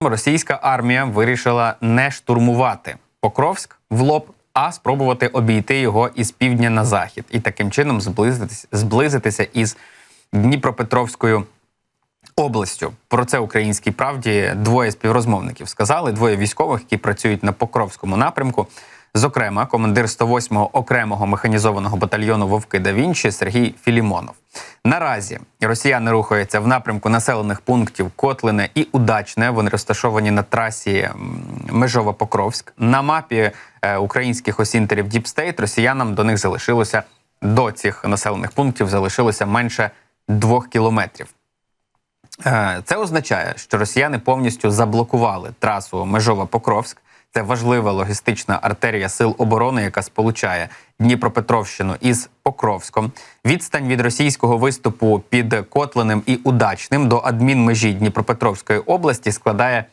Російська армія вирішила не штурмувати Покровськ в лоб, а спробувати обійти його із півдня на захід і таким чином зблизитися, зблизитися із Дніпропетровською областю. Про це українській правді двоє співрозмовників сказали. Двоє військових, які працюють на Покровському напрямку. Зокрема, командир 108-го окремого механізованого батальйону Вовки да Вінчі Сергій Філімонов. Наразі росіяни рухаються в напрямку населених пунктів Котлине і Удачне. Вони розташовані на трасі Межова-Покровськ. На мапі е, українських осінтерів Діпстейт росіянам до них залишилося до цих населених пунктів залишилося менше двох кілометрів. Е, Це означає, що росіяни повністю заблокували трасу Межова-Покровськ. Це важлива логістична артерія сил оборони, яка сполучає Дніпропетровщину із Покровськом. Відстань від російського виступу під Котлиним і Удачним до адмінмежі Дніпропетровської області складає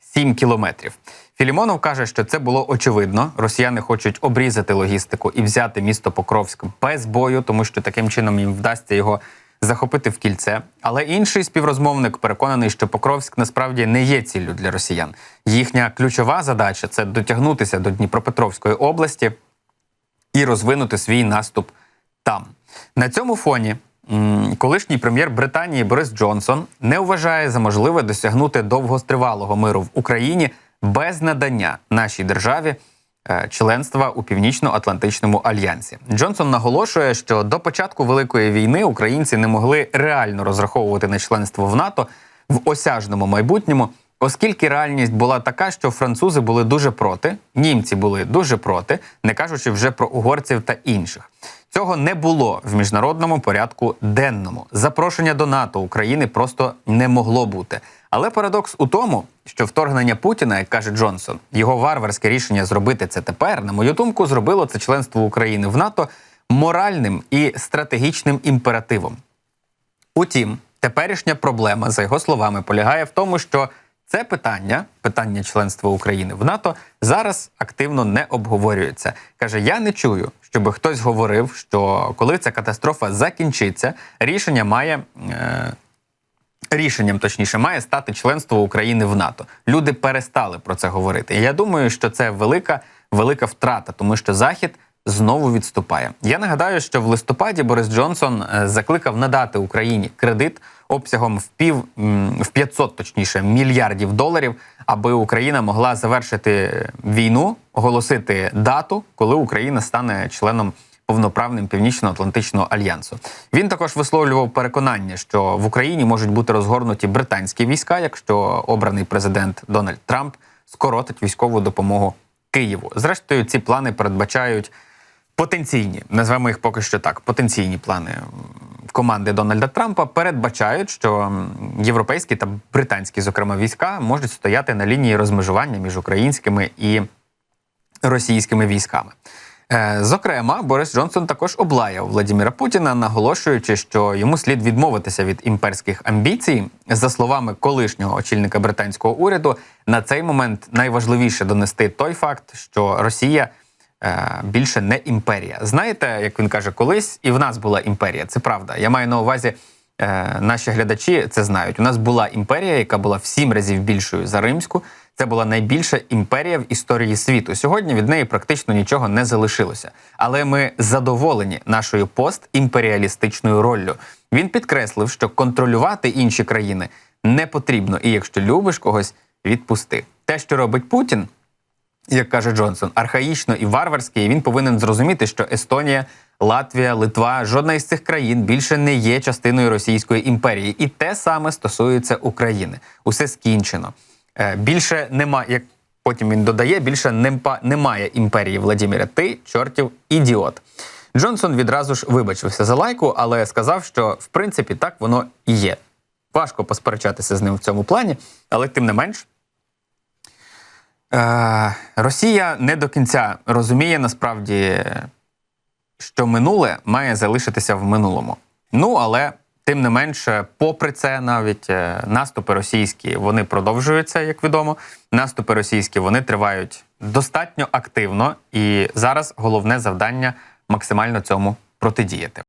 7 кілометрів. Філімонов каже, що це було очевидно. Росіяни хочуть обрізати логістику і взяти місто Покровськ без бою, тому що таким чином їм вдасться його захопити в кільце. Але інший співрозмовник переконаний, що Покровськ насправді не є ціллю для росіян. Їхня ключова задача це дотягнутися до Дніпропетровської області і розвинути свій наступ там. На цьому фоні колишній прем'єр Британії Борис Джонсон не вважає за можливе досягнути довгостривалого миру в Україні без надання нашій державі членства у Північно-Атлантичному альянсі. Джонсон наголошує, що до початку великої війни українці не могли реально розраховувати на членство в НАТО в осяжному майбутньому. Оскільки реальність була така, що французи були дуже проти, німці були дуже проти, не кажучи вже про угорців та інших. Цього не було в міжнародному порядку денному. Запрошення до НАТО України просто не могло бути. Але парадокс у тому, що вторгнення Путіна, як каже Джонсон, його варварське рішення зробити це тепер, на мою думку, зробило це членство України в НАТО моральним і стратегічним імперативом. Утім, теперішня проблема, за його словами, полягає в тому, що це питання, питання членства України в НАТО, зараз активно не обговорюється. Каже: я не чую, щоб хтось говорив, що коли ця катастрофа закінчиться, рішення має. Е- Рішенням точніше має стати членство України в НАТО. Люди перестали про це говорити. І я думаю, що це велика, велика втрата, тому що Захід знову відступає. Я нагадаю, що в листопаді Борис Джонсон е, закликав надати Україні кредит обсягом в пів в 500, точніше, мільярдів доларів, аби Україна могла завершити війну, оголосити дату, коли Україна стане членом повноправним Північно-Атлантичного альянсу. Він також висловлював переконання, що в Україні можуть бути розгорнуті британські війська, якщо обраний президент Дональд Трамп скоротить військову допомогу Києву. Зрештою, ці плани передбачають потенційні, назвемо їх поки що так. Потенційні плани команди Дональда Трампа передбачають, що європейські та британські, зокрема, війська можуть стояти на лінії розмежування між українськими і російськими військами. Е, Зокрема, Борис Джонсон також облаяв Владіміра Путіна, наголошуючи, що йому слід відмовитися від імперських амбіцій. За словами колишнього очільника британського уряду, на цей момент найважливіше донести той факт, що Росія більше не імперія. Знаєте, як він каже, колись і в нас була імперія. Це правда. Я маю на увазі. е, Наші глядачі це знають. У нас була імперія, яка була в сім разів більшою за римську. Це була найбільша імперія в історії світу. Сьогодні від неї практично нічого не залишилося. Але ми задоволені нашою постімперіалістичною роллю. Він підкреслив, що контролювати інші країни не потрібно, і якщо любиш когось, відпусти. Те, що робить Путін, як каже Джонсон, архаїчно і варварське, і він повинен зрозуміти, що Естонія, Латвія, Литва, жодна із цих країн більше не є частиною Російської імперії. І те саме стосується України. Усе скінчено. Е, Більше нема, як потім він додає, більше немпа- немає імперії Владіміра. Ти чортів ідіот. Джонсон відразу ж вибачився за лайку, але сказав, що в принципі так воно і є. Важко посперечатися з ним в цьому плані, але тим не менш. Е, Росія не до кінця розуміє насправді, що минуле має залишитися в минулому. Ну але тим не менше, попри це, навіть е, наступи російські вони продовжуються, як відомо. Наступи російські вони тривають достатньо активно, і зараз головне завдання максимально цьому протидіяти.